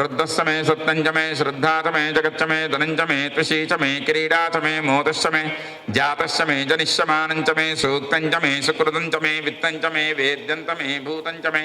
रुद्रस्य मे सत्तञ्च मे श्रद्धा च मे जगच्च मे धनञ्च मे त्वशी च मे क्रीडा च मे मोदश्च मे जातश्च मे जनिष्यमानञ्च मे सूक्तञ्च मे सुकृतञ्च मे वित्तञ्च मे वेद्यन्त मे भूतञ्च मे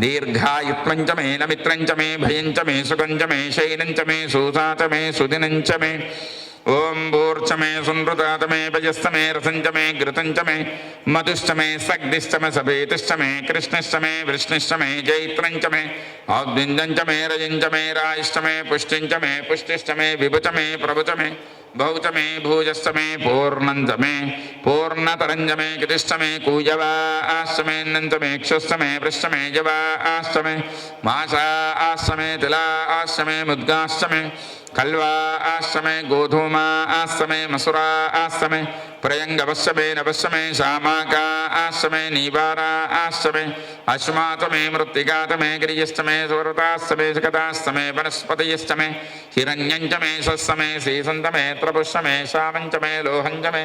दीर्घायुत्वञ्च मे नमित्रञ्च मे भयञ्च मे सुखञ्च मे शैलञ्च मे सूसाच मे सुदिनञ्च मे ॐ भूर्च मे सुनृतात मे भजस्त मे रसञ्च मे घृतञ्च मे मधुश्च मे सग्दिश्च मे सभेतिश्च मे कृष्णश्च मे वृष्णिश्च मे जैत्रञ्च मे औद्विन्दञ्च मे रजञ्च मे रायश्च मे पुष्टिञ्च मे पुष्टिश्च मे विभुच मे प्रभुच मे भौच मे भूजश्च मे पूर्णञ्च मे पूर्णतरञ्च मे कृतिश्च मे कूजवाश्च मे नंत मे क्षुश्च मे पृष्ठ मे जवाश्च मे माषा आश्च मे तिला आश्च मे मुद्गाश्च मे कल्वा आश्रम, गोधूमा आश्रम, मसुरा आश्रम मे प्रयङ्गवश्च मे नवश्च मे शामाका आश्च मे नीवारा आश्च मे अश्मात मे मृत्तिकात मे गिरियश्च मे सुवृताश्च मे सकताश्च मे वनस्पतयश्च मे हिरण्यञ्च मे सस्य मे सीसन्त मे त्रपुश्च मे लोहञ्च मे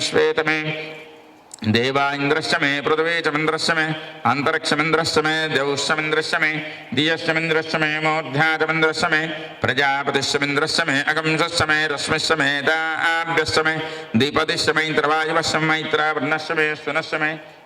विश्वेत मे देवा इंद्रश्च मे पृथ्वी च मिन्द्रश्च मे अन्तरिक्षमिन्द्रश्च मे द्यौश्च मिन्द्रश्च मे दियश्च मिन्द्रश्च मे मोध्या च मिन्द्रश्च मे प्रजापतिश्च मिन्द्रश्च मे अगंशश्च मे रश्मिश्च मे दाभ्यश्च मे दीपतिश्च मे इन्द्रवायुवश्च मैत्रावर्णश्च मे सुनश्च मे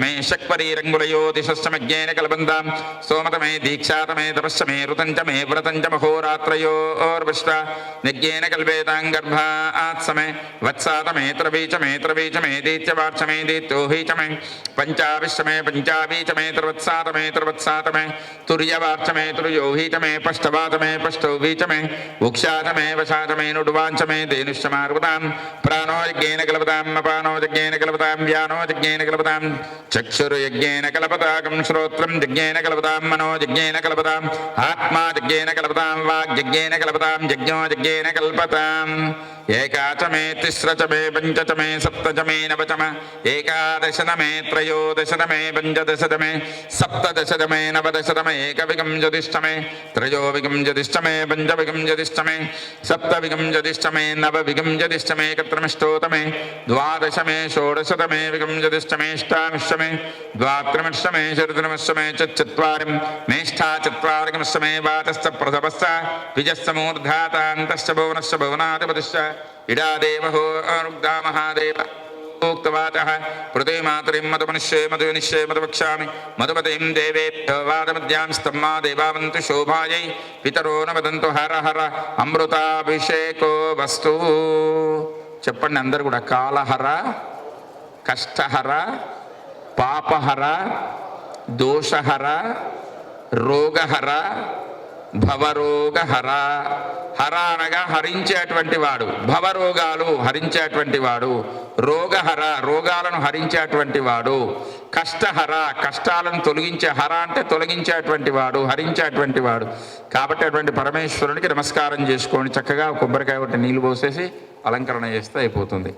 मे शक्परीरङ्गुलयो दिशश्च मज्ञेन कल्पन्तां सोमत मे दीक्षात मे तपश्च मे ऋतञ्च मे व्रतञ्च महोरात्रयोर्विश्वा निज्ञेन कल्पेतां गर्भात्स मे वत्सात मे त्रवी च मे त्रवी च मे दीत्यवार्च मे दीत्योहि च मे पञ्चाविश्च मे पञ्चावी च मे त्रिवत्सात मे त्रिवत्सात मे तुर्यवार्च मे तुर्योहि च मे पष्टवात मे पष्टौभि च मे उक्षा मे वशा मे नुड्वाञ्च मे धेनुश्च प्राणो यज्ञेन कल्पताम् अपानो यज्ञेन कल्पतां व्यानो यज्ञेन कल्पतां चक्षुर्यज्ञेन कल्पताकं श्रोत्रं यज्ञेन कल्पतां मनो यज्ञेन कल्पताम्, आत्मा यज्ञेन कल्पतां वाग्यज्ञेन कल्पतां यज्ञो यज्ञेन कल्पताम्। एका च मे तिस्र च मे पञ्च च मे सप्त च मे नव च मे एकादश च मे त्रयोदश च मे पञ्चदश च मे सप्तदश च मे नवदश च मे एकविगं ज्योतिष्ठ मे त्रयोविगं ज्योतिष्ठ मे पञ्चविगं ज्योतिष्ठ मे सप्तविगं ज्योतिष्ठ मे नवविगं ज्योतिष्ठ मे एकत्रमिष्टोत मे द्वादश मे षोडश च मे विगं ज्योतिष्ठ मे अष्टामिश्च मे द्वात्रिमिश्च मे चतुर्मिश्च मे च चत्वारिं मेष्ठा चत्वारिकमिश्च मे वातश्च प्रथमश्च द्विजश्च मूर्धातान्तश्च भुवनश्च भुवनाधिपतिश्च इडा देवहो अनुग्धा महादेव उक्तवाचः पृथे मातरिं मधुमनुष्ये मधुनिश्ये मधुवक्ष्यामि मधुमतीं देवेभ्यो वादमद्यां स्तम्मा देवावन्तु शोभायै पितरो न वदन्तु हर हर అమృతాభిషేకో వస్తు చెప్పండి అందరు కూడా కాలహర కష్టహర పాపహర దోషహర రోగహర భవరోగహర. హర అనగా హరించేటువంటి వాడు భవరోగాలు హరించేటువంటి వాడు రోగహర రోగాలను హరించేటువంటి వాడు కష్టహర కష్టాలను తొలగించే హర అంటే తొలగించేటువంటి వాడు హరించేటువంటి వాడు. కాబట్టి అటువంటి పరమేశ్వరునికి నమస్కారం చేసుకోండి. చక్కగా కొబ్బరికాయ ఒకటి నీళ్ళు పోసేసి అలంకరణ చేస్తే అయిపోతుంది.